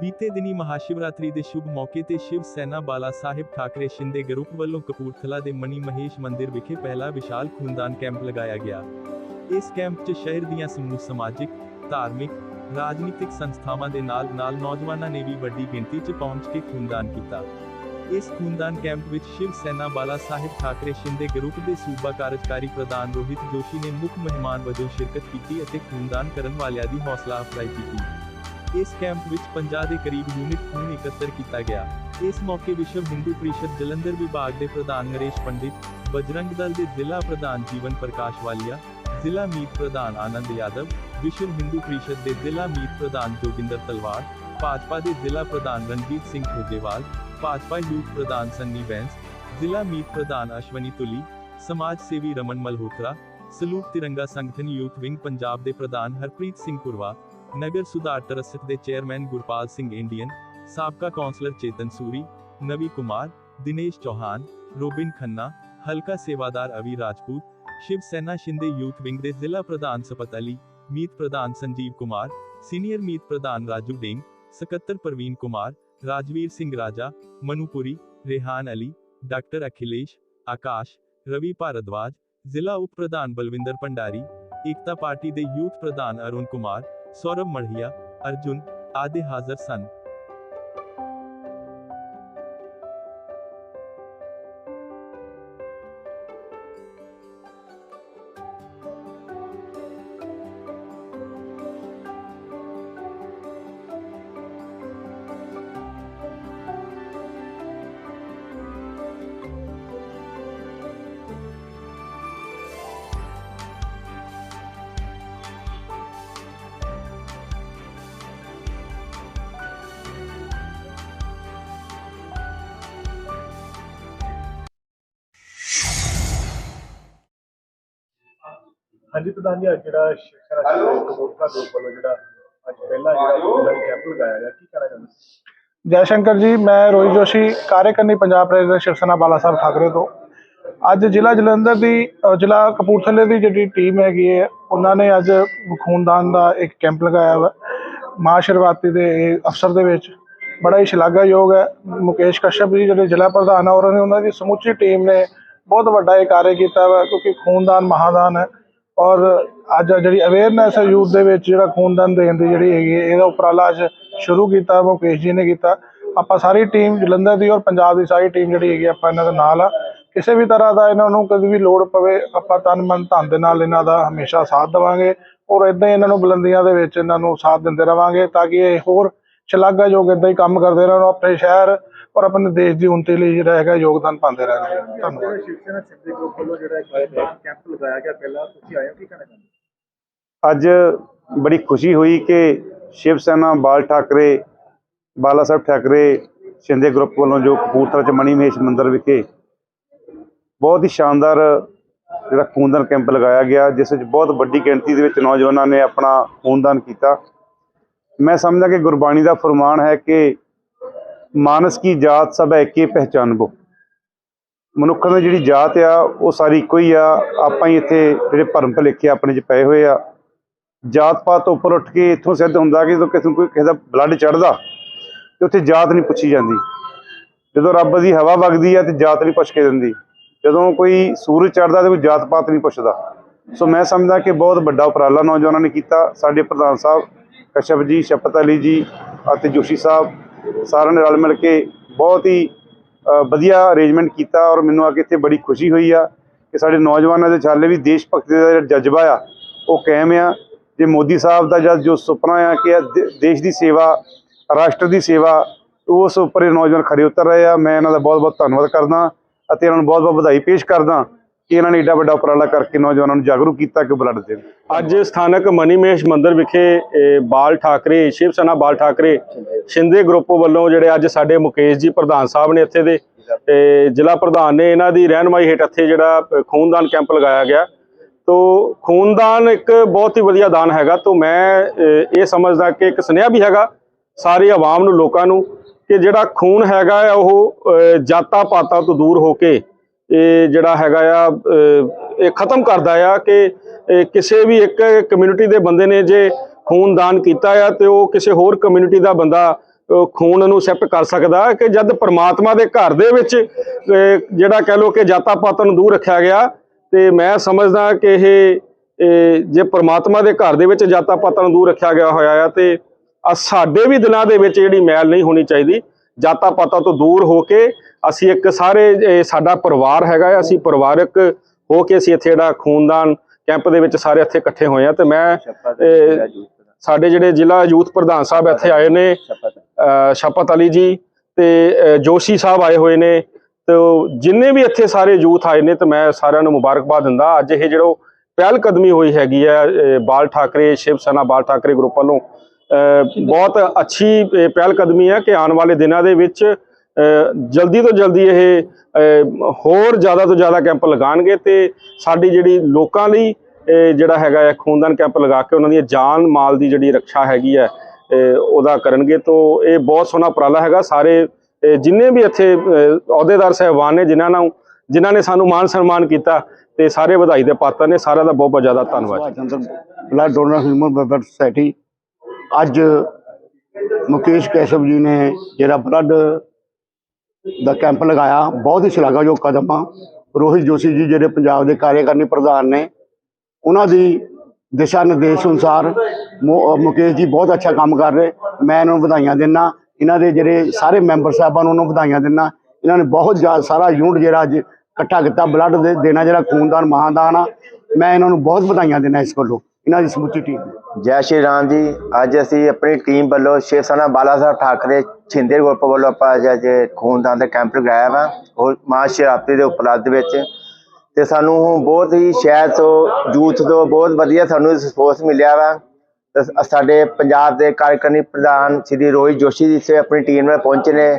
ਬੀਤੇ ਦਿਨੀ ਮਹਾਸ਼ਿਵਰਾਤਰੀ ਦੇ ਸ਼ੁਭ ਮੌਕੇ ਤੇ ਸ਼ਿਵ ਸੈਨਾ ਬਾਲਾ ਸਾਹਿਬ ਠਾਕਰੇ ਸ਼ਿੰਦੇ ਗਰੁੱਪ ਵੱਲੋਂ ਕਪੂਰਥਲਾ ਦੇ ਮਣੀ ਮਹੇਸ਼ ਮੰਦਿਰ ਵਿਖੇ ਪਹਿਲਾ ਵਿਸ਼ਾਲ ਖੂਨਦਾਨ ਕੈਂਪ ਲਗਾਇਆ ਗਿਆ। ਇਸ ਕੈਂਪ 'ਚ ਸ਼ਹਿਰ ਦੀਆਂ ਸਮੂਹ ਸਮਾਜਿਕ, ਧਾਰਮਿਕ, ਰਾਜਨੀਤਿਕ ਸੰਸਥਾਵਾਂ ਦੇ ਨਾਲ ਨਾਲ ਨੌਜਵਾਨਾਂ ਨੇ ਵੀ ਵੱਡੀ ਗਿਣਤੀ 'ਚ ਪਹੁੰਚ ਕੇ ਖੂਨਦਾਨ ਕੀਤਾ। ਇਸ ਖੂਨਦਾਨ ਕੈਂਪ ਵਿੱਚ ਸ਼ਿਵ ਸੈਨਾ ਬਾਲਾ ਸਾਹਿਬ ਠਾਕਰੇ ਸ਼ਿੰਦੇ ਗਰੁੱਪ ਦੇ ਸੂਬਾ ਕਾਰਜਕਾਰੀ ਪ੍ਰਧਾਨ ਰੋਹਿਤ ਜੋਸ਼ੀ ਨੇ ਮੁੱਖ ਮਹਿਮਾਨ ਵਜੋਂ ਸ਼ਿਰਕਤ ਕੀਤੀ ਅਤੇ ਖੂਨਦਾਨ ਕਰਨ ਵਾਲਿਆਂ ਦੀ ਹੌਸਲਾ ਅਫਜ਼ਾਈ ਕੀਤੀ। ਇਸ ਕੈਂਪ ਵਿੱਚ 50 ਦੇ ਕਰੀਬ ਯੂਨਿਟ ਖੂਨ ਇਕੱਤਰ ਕੀਤਾ ਗਿਆ ਇਸ ਮੌਕੇ ਵਿਸ਼ਵ ਹਿੰਦੂ ਪ੍ਰੀਸ਼ਦ ਜਲੰਧਰ ਵਿਭਾਗ ਦੇ ਪ੍ਰਧਾਨ ਨਰੇਸ਼ ਪੰਡਿਤ ਬਜਰੰਗ ਦਲ ਦੇ ਜ਼ਿਲ੍ਹਾ ਪ੍ਰਧਾਨ ਜੀਵਨ ਪ੍ਰਕਾਸ਼ ਵਾਲੀਆ ਜ਼ਿਲ੍ਹਾ ਮੀਤ ਪ੍ਰਧਾਨ ਆਨੰਦ ਯਾਦਵ ਵਿਸ਼ਵ ਹਿੰਦੂ ਪ੍ਰੀਸ਼ਦ ਦੇ ਜ਼ਿਲ੍ਹਾ ਮੀਤ ਪ੍ਰਧਾਨ ਜੋਗਿੰਦਰ ਤਲਵਾਰ ਭਾਜਪਾ ਦੇ ਜ਼ਿਲ੍ਹਾ ਪ੍ਰਧਾਨ ਰਣਜੀਤ ਸਿੰਘ ਖੋਜੇਵਾਲ ਭਾਜਪਾ ਯੂਥ ਪ੍ਰਧਾਨ ਸੰਨੀ ਬੈਂਸ ਜ਼ਿਲ੍ਹਾ ਮੀਤ ਪ੍ਰਧਾਨ ਅਸ਼ਵਨੀ ਤੁਲੀ ਸਮਾਜ ਸੇਵੀ ਰਮਨ ਮਲਹੋਤਰਾ ਸਲੂਟ ਤਿਰੰਗਾ ਸੰਗਠਨ ਯੂਥ ਵਿੰਗ ਪੰਜਾਬ ਦੇ ਪ੍ਰਧਾਨ ਹਰਪ੍ਰੀਤ ਸਿੰਘ ਪੁਰਵਾ ਨਗਰ ਸੁਧਾਰ ਟਰਸਟ ਦੇ ਚੇਅਰਮੈਨ ਗੁਰਪਾਲ ਸਿੰਘ ਇੰਡੀਅਨ, ਸਾਬਕਾ ਕੌਂਸਲਰ ਚੇਤਨ ਸੂਰੀ, ਨਵੀ ਕੁਮਾਰ, ਦਿਨੇਸ਼ ਚੌਹਾਨ, ਰੋਬਿਨ ਖੰਨਾ, ਹਲਕਾ ਸੇਵਾਦਾਰ ਅਵੀ ਰਾਜਪੂਤ, ਸ਼ਿਵ ਸੈਨਾ ਸ਼ਿੰਦੇ ਯੂਥ ਵਿੰਗ ਦੇ ਜ਼ਿਲ੍ਹਾ ਪ੍ਰਧਾਨ ਸਪਤ ਅਲੀ, ਮੀਤ ਪ੍ਰਧਾਨ ਸੰਜੀਵ ਕੁਮਾਰ, ਸੀਨੀਅਰ ਮੀਤ ਪ੍ਰਧਾਨ ਰਾਜੂ ਡੇਂਗ, ਸਕੱਤਰ ਪ੍ਰਵੀਨ ਕੁਮਾਰ, ਰਾਜਵੀਰ ਸਿੰਘ ਰਾਜਾ, ਮਨੂਪੁਰੀ, ਰੇਹਾਨ ਅਲੀ, ਡਾਕਟਰ ਅਖਿਲੇਸ਼, ਆਕਾਸ਼, ਰਵੀ ਭਾਰਦਵਾਜ, ਜ਼ਿਲ੍ਹਾ ਉਪ ਪ੍ਰਧਾਨ ਬਲਵਿੰਦਰ ਭੰਡਾਰੀ, ਏਕਤਾ ਪਾਰਟੀ ਦੇ ਯੂਥ ਪ੍ਰਧਾਨ ਅਰੁਣ ਕੁਮਾਰ ਸੌਰਵ ਮੜਹੀਆ ਅਰਜੁਨ ਆਦਿ ਹਾਜ਼ਰ ਸਨ। ਹਾਂਜੀ ਪ੍ਰਧਾਨ ਜੀ ਅੱਜ ਜਿਹੜਾ ਸ਼ਿਖਰ ਕਪੂਰਥਲਾ ਗਰੁੱਪ ਵੱਲੋਂ ਜਿਹੜਾ ਅੱਜ ਪਹਿਲਾ ਜਿਹੜਾ ਕੈਂਪ ਲਗਾਇਆ ਗਿਆ ਕੀ ਕਹਿਣਾ ਚਾਹੁੰਦੇ ਜੈ ਸ਼ੰਕਰ ਜੀ ਮੈਂ ਰੋਹਿਤ ਜੋਸ਼ੀ ਕਾਰਜਕਰਨੀ ਪੰਜਾਬ ਪ੍ਰੈਜ਼ੀਡੈਂਟ ਸ਼ਿਵ ਸੈਨਾ ਬਾਲਾ ਸਾਹਿਬ ਠਾਕਰੇ ਤੋਂ। ਅੱਜ ਜ਼ਿਲ੍ਹਾ ਜਲੰਧਰ ਦੀ ਜ਼ਿਲ੍ਹਾ ਕਪੂਰਥਲੇ ਦੀ ਜਿਹੜੀ ਟੀਮ ਹੈਗੀ ਹੈ ਉਹਨਾਂ ਨੇ ਅੱਜ ਖੂਨਦਾਨ ਦਾ ਇੱਕ ਕੈਂਪ ਲਗਾਇਆ ਵਾ। ਮਹਾਸ਼ਿਵਰਾਤਰੀ ਦੇ ਇਹ ਅਵਸਰ ਦੇ ਵਿੱਚ ਬੜਾ ਹੀ ਸ਼ਲਾਘਾਯੋਗ ਹੈ। ਮੁਕੇਸ਼ ਕਸ਼ਯਪ ਜੀ ਜਿਹੜੇ ਜ਼ਿਲ੍ਹਾ ਪ੍ਰਧਾਨ ਆ ਔਰ ਨੇ ਉਹਨਾਂ ਦੀ ਸਮੁੱਚੀ ਟੀਮ ਨੇ ਬਹੁਤ ਵੱਡਾ ਇਹ ਕਾਰਜ ਕੀਤਾ ਵਾ ਕਿਉਂਕਿ ਖੂਨਦਾਨ ਮਹਾਦਾਨ ਹੈ। ਔਰ ਅੱਜ ਜਿਹੜੀ ਅਵੇਅਰਨੈਸ ਹੈ ਯੂਥ ਦੇ ਵਿੱਚ ਜਿਹੜਾ ਖੂਨਦਾਨ ਦੇਣ ਦੀ ਜਿਹੜੀ ਹੈਗੀ ਹੈ, ਇਹਦਾ ਉਪਰਾਲਾ ਅੱਜ ਸ਼ੁਰੂ ਕੀਤਾ ਮੁਕੇਸ਼ ਜੀ ਨੇ ਕੀਤਾ। ਆਪਾਂ ਸਾਰੀ ਟੀਮ ਜਲੰਧਰ ਦੀ ਔਰ ਪੰਜਾਬ ਦੀ ਸਾਰੀ ਟੀਮ ਜਿਹੜੀ ਹੈਗੀ ਆ, ਆਪਾਂ ਇਹਨਾਂ ਦੇ ਨਾਲ ਆ। ਕਿਸੇ ਵੀ ਤਰ੍ਹਾਂ ਦਾ ਇਹਨਾਂ ਨੂੰ ਕਦੇ ਵੀ ਲੋੜ ਪਵੇ ਆਪਾਂ ਤਨ ਮਨ ਧਨ ਦੇ ਨਾਲ ਇਹਨਾਂ ਦਾ ਹਮੇਸ਼ਾ ਸਾਥ ਦੇਵਾਂਗੇ ਔਰ ਇਦਾਂ ਹੀ ਇਹਨਾਂ ਨੂੰ ਬੁਲੰਦੀਆਂ ਦੇ ਵਿੱਚ ਇਹਨਾਂ ਨੂੰ ਸਾਥ ਦਿੰਦੇ ਰਵਾਂਗੇ ਤਾਂ ਕਿ ਇਹ ਹੋਰ ਸ਼ਲਾਘਾਯੋਗ ਇਦਾਂ ਹੀ ਕੰਮ ਕਰਦੇ ਰਹਿਣ। ਆਪਣੇ ਸ਼ਹਿਰ ਔਰ ਆਪਣੇ ਦੇਸ਼ ਦੀ ਉન્નਤੀ ਲਈ ਜਿਹੜਾ ਹੈਗਾ ਯੋਗਦਾਨ ਪਾਉਂਦੇ ਰਹਿਣ ਧੰਨਵਾਦ। ਜਿਹੜਾ ਸ਼ਿਵ ਸੈਨਾ ਸ਼ਿੰਦੇ ਗਰੁੱਪ ਵੱਲੋਂ ਜਿਹੜਾ ਇੱਕ ਕੈਂਪ ਲਗਾਇਆ ਗਿਆ ਪਹਿਲਾਂ ਤੁਸੀਂ ਆਏ ਹੋ ਕੀ ਕਹਿਣਾ ਚਾਹੁੰਦੇ ਅੱਜ ਬੜੀ ਖੁਸ਼ੀ ਹੋਈ ਕਿ ਸ਼ਿਵ ਸੈਨਾ ਬਾਲ ਠਾਕਰੇ ਬਾਲਾ ਸਾਹਿਬ ਠਾਕਰੇ ਸ਼ਿੰਦੇ ਗਰੁੱਪ ਵੱਲੋਂ ਜੋ ਕਪੂਰਥਲਾ ਚ ਮਣੀ ਮਹੇਸ਼ ਮੰਦਿਰ ਵਿਖੇ ਬਹੁਤ ਹੀ ਸ਼ਾਨਦਾਰ ਜਿਹੜਾ ਖੂਨਦਾਨ ਕੈਂਪ ਲਗਾਇਆ ਗਿਆ ਜਿਸ ਵਿੱਚ ਬਹੁਤ ਵੱਡੀ ਗਿਣਤੀ ਦੇ ਵਿੱਚ ਨੌਜਵਾਨਾਂ ਨੇ ਆਪਣਾ ਖੂਨਦਾਨ ਕੀਤਾ। ਮੈਂ ਸਮਝਦਾ ਕਿ ਗੁਰਬਾਣੀ ਦਾ ਫਰਮਾਨ ਹੈ ਕਿ ਮਾਨਸ ਕੀ ਜਾਤ ਸਭ ਏਕੇ ਪਹਿਚਾਨਬੋ। ਮਨੁੱਖਾਂ ਦੀ ਜਿਹੜੀ ਜਾਤ ਆ, ਉਹ ਸਾਰੀ ਇੱਕੋ ਹੀ ਆ। ਆਪਾਂ ਹੀ ਇੱਥੇ ਜਿਹੜੇ ਭਰਮ ਭੁਲੇਖੇ ਆਪਣੇ 'ਚ ਪਏ ਹੋਏ ਆ। ਜਾਤ ਪਾਤ ਤੋਂ ਉੱਪਰ ਉੱਠ ਕੇ ਇੱਥੋਂ ਸਿੱਧ ਹੁੰਦਾ ਕਿ ਜਦੋਂ ਕਿਸੇ ਨੂੰ ਕੋਈ ਕਿਸੇ ਦਾ ਬਲੱਡ ਚੜਦਾ ਤੇ ਉੱਥੇ ਜਾਤ ਨਹੀਂ ਪੁੱਛੀ ਜਾਂਦੀ। ਜਦੋਂ ਰੱਬ ਦੀ ਹਵਾ ਵਗਦੀ ਆ, ਤੇ ਜਾਤ ਨਹੀਂ ਪੁੱਛ ਕੇ ਦਿੰਦੀ। ਜਦੋਂ ਕੋਈ ਸੂਰਜ ਚੜਦਾ ਤੇ ਕੋਈ ਜਾਤ ਪਾਤ ਨਹੀਂ ਪੁੱਛਦਾ। ਸੋ ਮੈਂ ਸਮਝਦਾ ਕਿ ਬਹੁਤ ਵੱਡਾ ਉਪਰਾਲਾ ਨੌਜਵਾਨਾਂ ਨੇ ਕੀਤਾ। ਸਾਡੇ ਪ੍ਰਧਾਨ ਸਾਹਿਬ ਕਸ਼ਪ ਜੀ, ਸ਼ਪਤ ਅਲੀ ਜੀ ਅਤੇ ਜੋਸ਼ੀ ਸਾਹਿਬ ਸਾਰਿਆਂ ਨੇ ਰਲ ਮਿਲ ਕੇ ਬਹੁਤ ਹੀ ਵਧੀਆ ਅਰੇਂਜਮੈਂਟ ਕੀਤਾ ਔਰ ਮੈਨੂੰ ਆ ਕੇ ਇੱਥੇ ਬੜੀ ਖੁਸ਼ੀ ਹੋਈ ਆ ਕਿ ਸਾਡੇ ਨੌਜਵਾਨਾਂ ਦੇ ਛਾਲੇ ਵੀ ਦੇਸ਼ ਭਗਤੀ ਦਾ ਜਿਹੜਾ ਜਜ਼ਬਾ ਆ, ਉਹ ਕਾਇਮ ਆ। ਜੇ ਮੋਦੀ ਸਾਹਿਬ ਦਾ ਜਦ ਜੋ ਸੁਪਨਾ ਆ ਕਿ ਇਹ ਦੇ- ਦੇਸ਼ ਦੀ ਸੇਵਾ, ਰਾਸ਼ਟਰ ਦੀ ਸੇਵਾ, ਉਸ ਉੱਪਰ ਇਹ ਨੌਜਵਾਨ ਖਰੇ ਉਤਰ ਰਹੇ ਆ, ਮੈਂ ਇਹਨਾਂ ਦਾ ਬਹੁਤ ਬਹੁਤ ਧੰਨਵਾਦ ਕਰਦਾ ਅਤੇ ਇਹਨਾਂ ਨੂੰ ਬਹੁਤ ਬਹੁਤ ਵਧਾਈ ਪੇਸ਼ ਕਰਦਾ। ਕਿ ਇਹਨਾਂ ਨੇ ਏਡਾ ਵੱਡਾ ਉਪਰਾਲਾ ਕਰਕੇ ਨੌਜਵਾਨਾਂ ਨੂੰ ਜਾਗਰੂਕ ਕੀਤਾ ਕਿ ਬਲੱਡ ਦੇਣ। ਅੱਜ ਸਥਾਨਕ ਮਨੀਮੇਸ਼ ਮੰਦਿਰ ਵਿਖੇ ਬਾਲ ਠਾਕਰੇ, ਸ਼ਿਵ ਸੈਨਾ ਬਾਲ ਠਾਕਰੇ, ਸ਼ਿੰਦੇ ਗਰੁੱਪ ਵੱਲੋਂ ਜਿਹੜੇ ਅੱਜ ਸਾਡੇ ਮੁਕੇਸ਼ ਜੀ ਪ੍ਰਧਾਨ ਸਾਹਿਬ ਨੇ ਇੱਥੇ ਦੇ, ਤੇ ਜ਼ਿਲ੍ਹਾ ਪ੍ਰਧਾਨ ਨੇ ਇਹਨਾਂ ਦੀ ਰਹਿਨਮਾਈ ਹੇਠ ਇੱਥੇ ਜਿਹੜਾ ਖੂਨਦਾਨ ਕੈਂਪ ਲਗਾਇਆ ਗਿਆ। ਤੋ ਖੂਨਦਾਨ ਇੱਕ ਬਹੁਤ ਹੀ ਵਧੀਆ ਦਾਨ ਹੈਗਾ। ਤੋ ਮੈਂ ਇਹ ਸਮਝਦਾ ਕਿ ਇੱਕ ਸੁਨੇਹਾ ਵੀ ਹੈਗਾ ਸਾਰੀ ਆਵਾਮ ਨੂੰ, ਲੋਕਾਂ ਨੂੰ ਕਿ ਜਿਹੜਾ ਖੂਨ ਹੈਗਾ ਉਹ ਜਾਤਾਂ ਪਾਤਾਂ ਤੋਂ ਦੂਰ ਹੋ ਕੇ ਇਹ ਜਿਹੜਾ ਹੈਗਾ ਆ ਇਹ ਖਤਮ ਕਰਦਾ ਆ ਕਿ ਕਿਸੇ ਵੀ ਇੱਕ ਕਮਿਊਨਿਟੀ ਦੇ ਬੰਦੇ ਨੇ ਜੇ ਖੂਨ ਦਾਨ ਕੀਤਾ ਆ ਤੇ ਉਹ ਕਿਸੇ ਹੋਰ ਕਮਿਊਨਿਟੀ ਦਾ ਬੰਦਾ ਖੂਨ ਨੂੰ ਸਿਫਟ ਕਰ ਸਕਦਾ ਕਿ ਜਦ ਪ੍ਰਮਾਤਮਾ ਦੇ ਘਰ ਦੇ ਵਿੱਚ ਜਿਹੜਾ ਕਹਿ ਲੋ ਕਿ ਜਾਤਾਂ ਪਾਤਾਂ ਨੂੰ ਦੂਰ ਰੱਖਿਆ ਗਿਆ ਤੇ ਮੈਂ ਸਮਝਦਾ ਕਿ ਇਹ ਜੇ ਪ੍ਰਮਾਤਮਾ ਦੇ ਘਰ ਦੇ ਵਿੱਚ ਜਾਤਾਂ ਪਾਤਾਂ ਨੂੰ ਦੂਰ ਰੱਖਿਆ ਗਿਆ ਹੋਇਆ ਆ ਤੇ ਸਾਡੇ ਵੀ ਦਿਲਾਂ ਦੇ ਵਿੱਚ ਜਿਹੜੀ ਮੈਲ ਨਹੀਂ ਹੋਣੀ ਚਾਹੀਦੀ। ਜਾਤਾਂ ਪਾਤਾਂ ਤੋਂ ਦੂਰ ਹੋ ਕੇ ਅਸੀਂ ਇੱਕ ਸਾਰੇ ਸਾਡਾ ਪਰਿਵਾਰ ਹੈਗਾ ਅਸੀਂ ਪਰਿਵਾਰਕ ਹੋ ਕੇ ਅਸੀਂ ਇੱਥੇ ਜਿਹੜਾ ਖੂਨਦਾਨ ਕੈਂਪ ਦੇ ਵਿੱਚ ਸਾਰੇ ਇੱਥੇ ਇਕੱਠੇ ਹੋਏ ਆ ਤੇ ਮੈਂ ਸਾਡੇ ਜਿਹੜੇ ਜ਼ਿਲ੍ਹਾ ਯੂਥ ਪ੍ਰਧਾਨ ਸਾਹਿਬ ਇੱਥੇ ਆਏ ਨੇ ਸ਼ਪਤ ਅਲੀ ਜੀ ਤੇ ਜੋਸ਼ੀ ਸਾਹਿਬ ਆਏ ਹੋਏ ਨੇ ਤੇ ਜਿੰਨੇ ਵੀ ਇੱਥੇ ਸਾਰੇ ਯੂਥ ਆਏ ਨੇ ਤੇ ਮੈਂ ਸਾਰਿਆਂ ਨੂੰ ਮੁਬਾਰਕਬਾਦ ਦਿੰਦਾ। ਅੱਜ ਇਹ ਜਿਹੜੋ ਪਹਿਲ ਕਦਮੀ ਹੋਈ ਹੈਗੀ ਹੈ ਬਾਲ ਠਾਕਰੇ ਸ਼ਿਵ ਸੈਨਾ ਬਾਲ ਠਾਕਰੇ ਗਰੁੱਪ ਵੱਲੋਂ ਬਹੁਤ ਅੱਛੀ ਅ, ਪਹਿਲ ਕਦਮੀ ਹੈ ਕਿ ਆਉਣ ਵਾਲੇ ਦਿਨਾਂ ਦੇ ਵਿੱਚ ਜਲਦੀ ਤੋਂ ਜਲਦੀ ਇਹ ਹੋਰ ਜ਼ਿਆਦਾ ਤੋਂ ਜ਼ਿਆਦਾ ਕੈਂਪ ਲਗਾਣਗੇ ਤੇ ਸਾਡੀ ਜਿਹੜੀ ਲੋਕਾਂ ਲਈ ਜਿਹੜਾ ਹੈਗਾ ਹੈ ਖੂਨਦਾਨ ਕੈਂਪ ਲਗਾ ਕੇ ਉਹਨਾਂ ਦੀ ਜਾਨ ਮਾਲ ਦੀ ਜਿਹੜੀ ਰੱਖਿਆ ਹੈਗੀ ਹੈ ਉਹਦਾ ਕਰਨਗੇ ਤੋਂ ਇਹ ਬਹੁਤ ਸੋਹਣਾ ਉਪਰਾਲਾ ਹੈਗਾ। ਸਾਰੇ ਜਿੰਨੇ ਵੀ ਇੱਥੇ ਅਹੁਦੇਦਾਰ ਸਹਿਬਾਨ ਨੇ ਜਿਨ੍ਹਾਂ ਨੂੰ ਜਿਨ੍ਹਾਂ ਨੇ ਸਾਨੂੰ ਮਾਨ ਸਨਮਾਨ ਕੀਤਾ ਤੇ ਸਾਰੇ ਵਧਾਈ ਦੇ ਪਾਤਰ ਨੇ। ਸਾਰਿਆਂ ਦਾ ਬਹੁਤ ਬਹੁਤ ਜ਼ਿਆਦਾ ਧੰਨਵਾਦ। Blood donor human welfare society ਅੱਜ ਮੁਕੇਸ਼ ਕੈਸ਼ਵ ਜੀ ਨੇ ਜਿਹੜਾ ਬਲੱਡ ਦਾ ਕੈਂਪ ਲਗਾਇਆ, ਬਹੁਤ ਹੀ ਸ਼ਲਾਘਾਯੋਗ ਕਦਮ ਆ। ਰੋਹਿਤ ਜੋਸ਼ੀ ਜੀ ਜਿਹੜੇ ਪੰਜਾਬ ਦੇ ਕਾਰਜਕਾਰਨੀ ਪ੍ਰਧਾਨ ਨੇ, ਉਹਨਾਂ ਦੀ ਦਿਸ਼ਾ ਨਿਰਦੇਸ਼ ਅਨੁਸਾਰ ਮੁਕੇਸ਼ ਜੀ ਬਹੁਤ ਅੱਛਾ ਕੰਮ ਕਰ ਰਹੇ। ਮੈਂ ਇਹਨਾਂ ਨੂੰ ਵਧਾਈਆਂ ਦਿੰਦਾ ਇਹਨਾਂ ਦੇ ਜਿਹੜੇ ਸਾਰੇ ਮੈਂਬਰ ਸਾਹਿਬਾਨ ਨੂੰ ਉਹਨਾਂ ਨੂੰ ਵਧਾਈਆਂ ਦਿੰਦਾ ਇਹਨਾਂ ਨੇ ਬਹੁਤ ਜ਼ਿਆਦਾ ਸਾਰਾ ਯੂਨਿਟ ਜਿਹੜਾ ਅੱਜ ਇਕੱਠਾ ਕੀਤਾ। ਬਲੱਡ ਦੇ ਦੇਣਾ ਜਿਹੜਾ ਖੂਨਦਾਨ, ਮਹਾਦਾਨ ਆ। ਮੈਂ ਇਹਨਾਂ ਨੂੰ ਬਹੁਤ ਵਧਾਈਆਂ ਦਿੰਦਾ ਇਸ ਵੱਲੋਂ। ਇਹਨਾਂ ਦੀ ਸਮੁੱਚੀ ਟੀਮ ਜੈ ਸ਼੍ਰੀ ਰਾਮ ਜੀ, ਅੱਜ ਅਸੀਂ ਆਪਣੀ ਟੀਮ ਵੱਲੋਂ ਸ਼ਿਵ ਸੈਨਾ ਬਾਲਾ ਸਾਹਿਬ ਠਾਕਰੇ ਛਿੰਦੇ ਗਰੁੱਪ ਵੱਲੋਂ ਆਪਾਂ ਅੱਜ ਖੂਨਦਾਨ ਦਾ ਕੈਂਪ ਲਗਾਇਆ ਵਾ ਉਹ ਮਹਾ ਸ਼ਿਵਰਾਤਰੀ ਦੇ ਉਪਲਬਧ ਵਿੱਚ। ਤੇ ਸਾਨੂੰ ਬਹੁਤ ਹੀ ਸ਼ਹਿਰ ਤੋਂ, ਯੂਥ ਤੋਂ ਬਹੁਤ ਵਧੀਆ ਸਾਨੂੰ ਰਿਸਪੌਂਸ ਮਿਲਿਆ ਵਾ। ਸਾਡੇ ਪੰਜਾਬ ਦੇ ਕਾਰਜਕਾਰੀ ਪ੍ਰਧਾਨ ਸ਼੍ਰੀ ਰੋਹਿਤ ਜੋਸ਼ੀ ਜੀ ਇੱਥੇ ਆਪਣੀ ਟੀਮ ਨਾਲ ਪਹੁੰਚੇ ਨੇ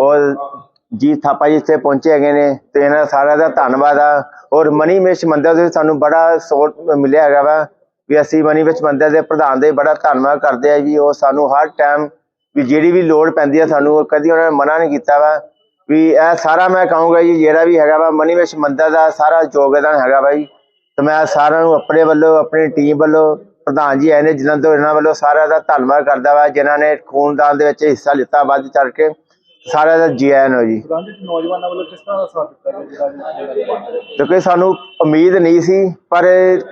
ਔਰ ਜੀ ਥਾਪਾ ਜੀ ਇੱਥੇ ਪਹੁੰਚੇ ਹੈਗੇ ਨੇ ਤੇ ਇਹਨਾਂ ਸਾਰਿਆਂ ਦਾ ਧੰਨਵਾਦ ਆ। ਔਰ ਮਨੀ ਮੇਸ਼ ਮੰਦਰ ਦੇ ਸਾਨੂੰ ਬੜਾ ਸਪੋਰਟ ਮਿਲਿਆ ਹੈਗਾ ਵਾ। ਵੀ ਅਸੀਂ ਮਨੀ ਵਿੱਚ ਮੰਦਰ ਦੇ ਪ੍ਰਧਾਨ ਦੇ ਬੜਾ ਧੰਨਵਾਦ ਕਰਦੇ ਆ ਜੀ ਉਹ ਸਾਨੂੰ ਹਰ ਟਾਈਮ ਵੀ ਜਿਹੜੀ ਵੀ ਲੋੜ ਪੈਂਦੀ ਆ ਸਾਨੂੰ ਕਦੀ ਉਹਨਾਂ ਨੇ ਮਨਾ ਨਹੀਂ ਕੀਤਾ ਵਾ। ਵੀ ਇਹ ਸਾਰਾ ਮੈਂ ਕਹੂੰਗਾ ਜੀ, ਜਿਹੜਾ ਵੀ ਹੈਗਾ ਵਾ, ਮਨੀ ਵਿੱਚ ਮੰਦਰ ਦਾ ਸਾਰਾ ਯੋਗਦਾਨ ਹੈਗਾ ਵਾ ਜੀ। ਤੇ ਮੈਂ ਸਾਰਿਆਂ ਨੂੰ ਆਪਣੇ ਵੱਲੋਂ, ਆਪਣੀ ਟੀਮ ਵੱਲੋਂ, ਪ੍ਰਧਾਨ ਜੀ ਆਏ ਨੇ, ਜਿਨ੍ਹਾਂ ਤੋਂ ਇਹਨਾਂ ਵੱਲੋਂ ਸਾਰਿਆਂ ਦਾ ਧੰਨਵਾਦ ਕਰਦਾ ਵਾ, ਜਿਨ੍ਹਾਂ ਨੇ ਖੂਨਦਾਨ ਦੇ ਵਿੱਚ ਹਿੱਸਾ ਲਿੱਤਾ ਵੱਧ ਚੜ ਕੇ। ਸਾਰਿਆਂ ਦਾ ਜੀ ਆਇਆਂ ਨੂੰ ਜੀ। ਗਾਂਧੀ ਨੌਜਵਾਨਾਂ ਵੱਲੋਂ ਕਿਸ ਤਰ੍ਹਾਂ ਦਾ ਸਾਥ ਦਿੱਤਾ ਗਿਆ ਜਿਹੜਾ ਅੱਜ ਇਹ ਬਣ ਰਿਹਾ? ਕਿਉਂਕਿ ਸਾਨੂੰ ਉਮੀਦ ਨਹੀਂ ਸੀ ਪਰ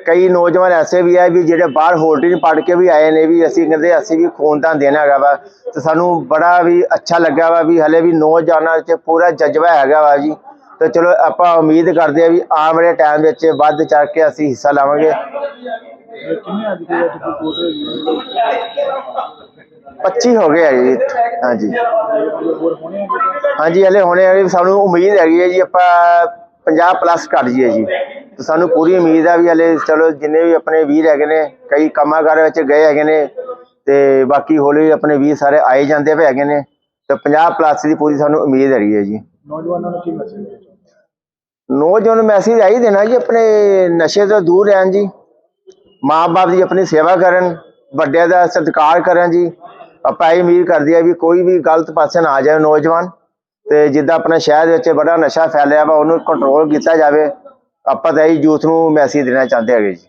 ਕਈ ਨੌਜਵਾਨ ਐਸੇ ਵੀ ਆ ਵੀ ਜਿਹੜੇ ਬਾਹਰ ਹੋਲਡਿੰਗ ਪੜ ਕੇ ਵੀ ਆਏ ਨੇ ਵੀ ਅਸੀਂ ਕਹਿੰਦੇ ਅਸੀਂ ਵੀ ਖੂਨਦਾਨ ਦੇਣਾ ਹੈਗਾ ਵਾ ਤੇ ਸਾਨੂੰ ਬੜਾ ਵੀ ਅੱਛਾ ਲੱਗਾ ਵਾ ਵੀ ਹਲੇ ਵੀ ਨੌਜਵਾਨਾਂ 'ਚ ਪੂਰਾ ਜਜ਼ਬਾ ਹੈਗਾ ਵਾ ਜੀ। ਤੇ ਚਲੋ ਆਪਾਂ ਉਮੀਦ ਕਰਦੇ ਆ ਵੀ ਆਉਣ ਵਾਲੇ ਟਾਈਮ ਵਿੱਚ ਵੱਧ ਚੜ ਕੇ ਅਸੀਂ ਹਿੱਸਾ ਲਵਾਂਗੇ। ਇਹ ਕਿੰਨੇ ਅੱਜ ਦੇ ਅੱਜ ਰਿਪੋਰਟ ਹੋਈ 25 ਹੋ ਗਏ ਆ ਜੀ। ਹਾਂਜੀ? ਹਾਂਜੀ ਹਲੇ ਹੋਣੇ ਸਾਨੂੰ ਉਮੀਦ ਹੈਗੀ ਹੈ ਜੀ ਆਪਾਂ 50 ਪਲੱਸ ਕਰ ਜੀਏ ਜੀ। ਤੇ ਸਾਨੂੰ ਪੂਰੀ ਉਮੀਦ ਆ ਵੀ ਹਲੇ ਚਲੋ ਜਿੰਨੇ ਵੀ ਆਪਣੇ ਵੀਰ ਹੈਗੇ ਨੇ ਕਈ ਕੰਮਾਂ ਕਾਰ ਵਿੱਚ ਗਏ ਹੈਗੇ ਨੇ ਤੇ ਬਾਕੀ ਹੌਲੀ ਆਪਣੇ ਵੀਰ ਸਾਰੇ ਆਏ ਜਾਂਦੇ ਪਏ ਹੈਗੇ ਨੇ। ਤੇ 50 ਪਲੱਸ ਦੀ ਪੂਰੀ ਸਾਨੂੰ ਉਮੀਦ ਹੈਗੀ ਹੈ ਜੀ। ਨੌਜਵਾਨਾਂ ਨੂੰ ਕੀ ਮੈਸੇਜ ਹੈ? ਨੌਜਵਾਨ ਮੈਸੇਜ ਆਈ ਦੇਣਾ ਜੀ ਆਪਣੇ ਨਸ਼ੇ ਤੋਂ ਦੂਰ ਰਹਿਣ ਜੀ। ਮਾਂ-ਬਾਪ ਦੀ ਆਪਣੀ ਸੇਵਾ ਕਰਨ ਵੱਡਿਆਂ ਦਾ ਸਤਿਕਾਰ ਕਰਨ ਜੀ। ਆਪਾਂ ਇਹ ਉਮੀਦ ਕਰਦੇ ਆ ਵੀ ਕੋਈ ਵੀ ਗਲਤ ਪਾਸੇ ਨਾ ਆ ਜਾਵੇ ਨੌਜਵਾਨ ਤੇ ਜਿੱਦਾਂ ਆਪਣੇ ਸ਼ਹਿਰ ਵਿੱਚ ਬੜਾ ਨਸ਼ਾ ਫੈਲਿਆ ਵਾ, ਉਹਨੂੰ ਕੰਟਰੋਲ ਕੀਤਾ ਜਾਵੇ, ਆਪਾਂ ਤਾਂ ਇਹ ਯੂਥ ਨੂੰ ਮੈਸੇਜ ਦੇਣਾ ਚਾਹੁੰਦੇ ਹੈਗੇ ਜੀ।